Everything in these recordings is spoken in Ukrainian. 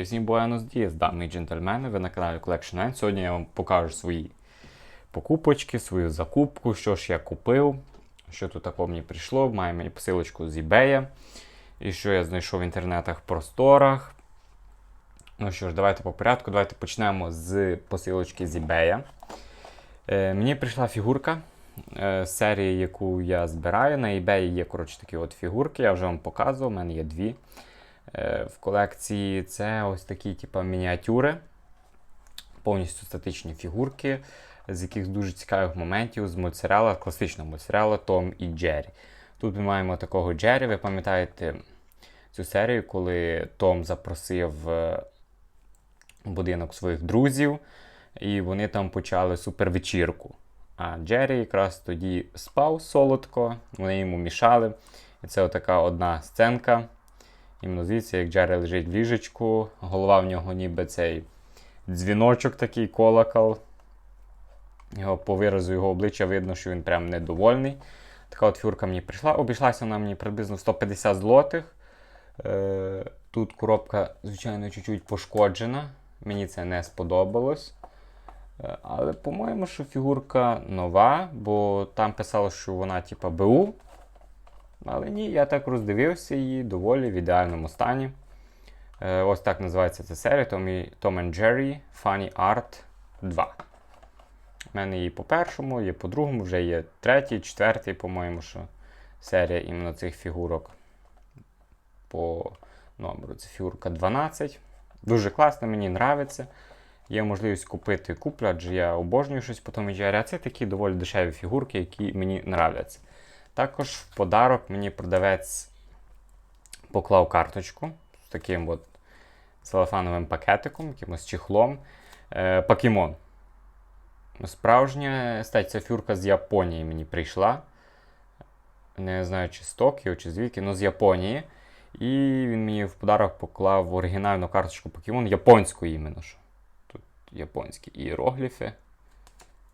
І всім Буенос Дієс, дамі і джентльмени, ви на каналі Collection N. Сьогодні я вам покажу свої покупочки, свою закупку, що ж я купив, що тут такого мені прийшло. Маю мені посилочку з eBay. І що я знайшов в інтернетах просторах. Ну що ж, давайте по порядку. Давайте почнемо з посилочки з eBay. Е, мені прийшла фігурка е, серії, яку я збираю. На eBay є коротше, такі от фігурки, я вже вам показував, у мене є дві. Е, в колекції це ось такі типу, мініатюри, повністю статичні фігурки, з яких дуже цікавих моментів з мультсеріала, класичного мультсеріалу Том і Джері. Тут ми маємо такого Джері. Ви пам'ятаєте цю серію, коли Том запросив е, будинок своїх друзів, і вони там почали супервечірку. А Джері якраз тоді спав солодко, вони йому мішали. І це отака одна сценка. Іменно звідси, як Джері лежить в ліжечку, голова в нього ніби цей дзвіночок такий колокол. Його по виразу його обличчя видно, що він прям недовольний. Така от фігурка мені прийшла. Обійшлася вона мені приблизно 150 злотих. Е, Тут коробка, звичайно, чуть-чуть пошкоджена. Мені це не сподобалось. Е, Але, по-моєму, що фігурка нова, бо там писало, що вона типа БУ. Але ні, я так роздивився її доволі в ідеальному стані. Е, ось так називається ця серія Tom, Tom Jerry Funny Art 2. У мене її по першому, є по другому, вже є третій, четвертий, по-моєму, що серія іменно цих фігурок. По номеру це фігурка 12. Дуже класно, мені подобається. Є можливість купити куплю, адже я обожнюю щось по і Jerry, а це такі доволі дешеві фігурки, які мені подобаються. Також в подарок мені продавець поклав карточку з таким от целофановим пакетиком, якимось чехлом. Е, Покемон. Справжня ця фюрка з Японії мені прийшла. Не знаю, чи з Токіо, чи звідки, але з Японії. І він мені в подарок поклав оригінальну карточку Покемон японську іменно. що. Тут японські іерогліфи.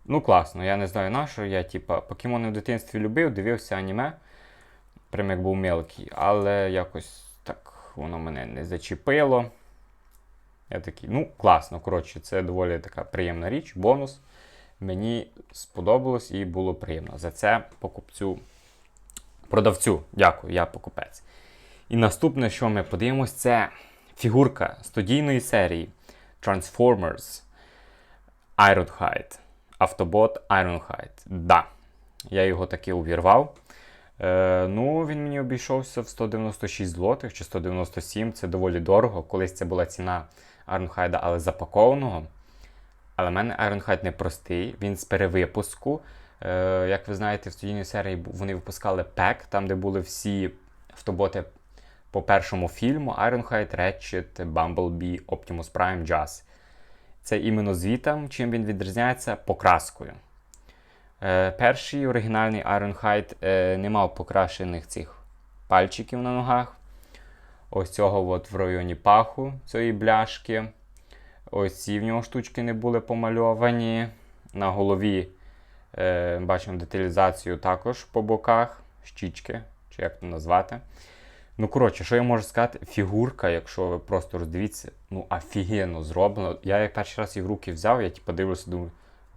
Ну, класно, я не знаю на що. Я, типа, покемони в дитинстві любив, дивився аніме, прям як був мелкий, але якось так воно мене не зачепило. Я такий, ну, класно. Коротше, це доволі така приємна річ, бонус. Мені сподобалось і було приємно. За це покупцю, продавцю, дякую, я покупець. І наступне, що ми подивимось, це фігурка студійної серії Transformers Ironhide. Автобот Ironhide. Да. Я його таки увірвав. Е, ну, він мені обійшовся в 196 злотих чи 197. Це доволі дорого. Колись це була ціна Ironhide, але запакованого. Але в мене Ironhide не простий, він з перевипуску. Е, як ви знаєте, в студійній серії вони випускали пек, там, де були всі автоботи по першому фільму: Ironhide, Ratchet, Bumblebee, Optimus Prime, Jazz. Це іменно звітом, чим він відрізняється покраскою. Е, Перший оригінальний Ironhide е, не мав покрашених цих пальчиків на ногах. Ось цього от в районі паху цієї бляшки. Ось ці в нього штучки не були помальовані. На голові е, бачимо деталізацію також по боках, щічки, чи як це назвати. Ну, коротше, що я можу сказати, фігурка, якщо ви просто роздивіться, ну, офігенно зроблено. Я як перший раз її в руки взяв, я типу, дивлюся, думаю,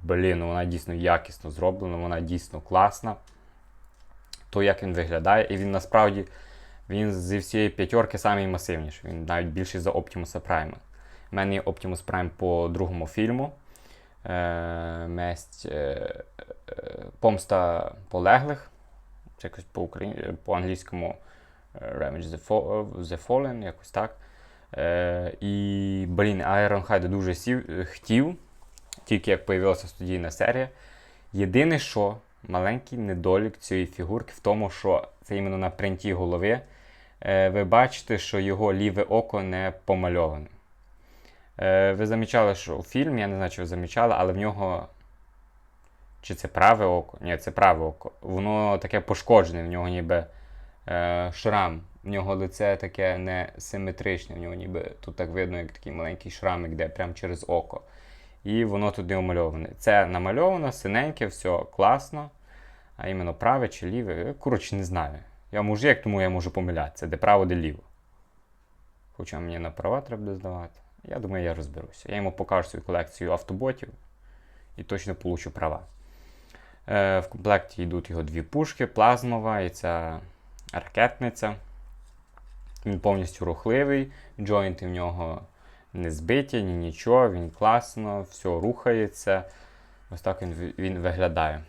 блін, ну вона дійсно якісно зроблена, вона дійсно класна. То, як він виглядає, і він насправді він зі всієї п'ятерки самий масивніший. Він навіть більший за Optimus Prime. У мене є Optimus Prime по другому фільму. Е, Месть е, е, Помста полеглих. Це якось по, по англійському. Revenge the Fallen, якось так. Е, І, блін, Ironhide дуже сів, хотів, тільки як появилася студійна серія. Єдине, що маленький недолік цієї фігурки в тому, що це іменно на принті голови. Е, Ви бачите, що його ліве око не помальоване. Е, Ви замічали, що у фільмі, я не знаю, чи ви замічали, але в нього. Чи це праве око? Ні, це праве око. Воно таке пошкоджене, в нього ніби е, шрам. В нього лице таке не симетричне, в нього ніби тут так видно, як такий маленький шрамик, де прямо через око. І воно тут не умальоване. Це намальовано, синеньке, все класно. А іменно праве чи ліве, коротше, не знаю. Я мужик, тому я можу помилятися, де право, де ліво. Хоча мені на права треба здавати. Я думаю, я розберуся. Я йому покажу свою колекцію автоботів і точно получу права. Е, в комплекті йдуть його дві пушки, плазмова і ця ракетниця. Він повністю рухливий, джойнти в нього не збиті, ні нічого, він класно, все рухається. Ось так він, він виглядає.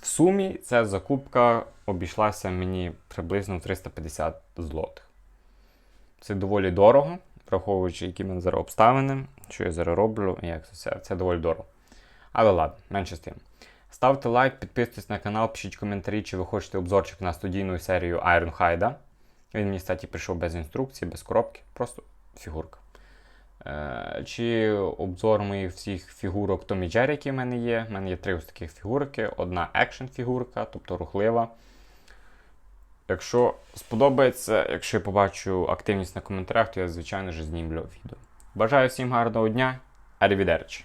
В сумі ця закупка обійшлася мені приблизно в 350 злотих. Це доволі дорого, враховуючи, які мене зараз обставини, що я зараз роблю, і як це все. Це доволі дорого. Але ладно, менше з тим. Ставте лайк, підписуйтесь на канал, пишіть коментарі, чи ви хочете обзорчик на студійну серію Ironhide. Він мені, кстати, прийшов без інструкції, без коробки, просто фігурка. Е, Чи обзор моїх всіх фігурок Томі Джері, які в мене є. У мене є три ось таких фігурки. Одна екшн фігурка, тобто рухлива. Якщо сподобається, якщо я побачу активність на коментарях, то я, звичайно ж, знімлю відео. Бажаю всім гарного дня. Arrivederci.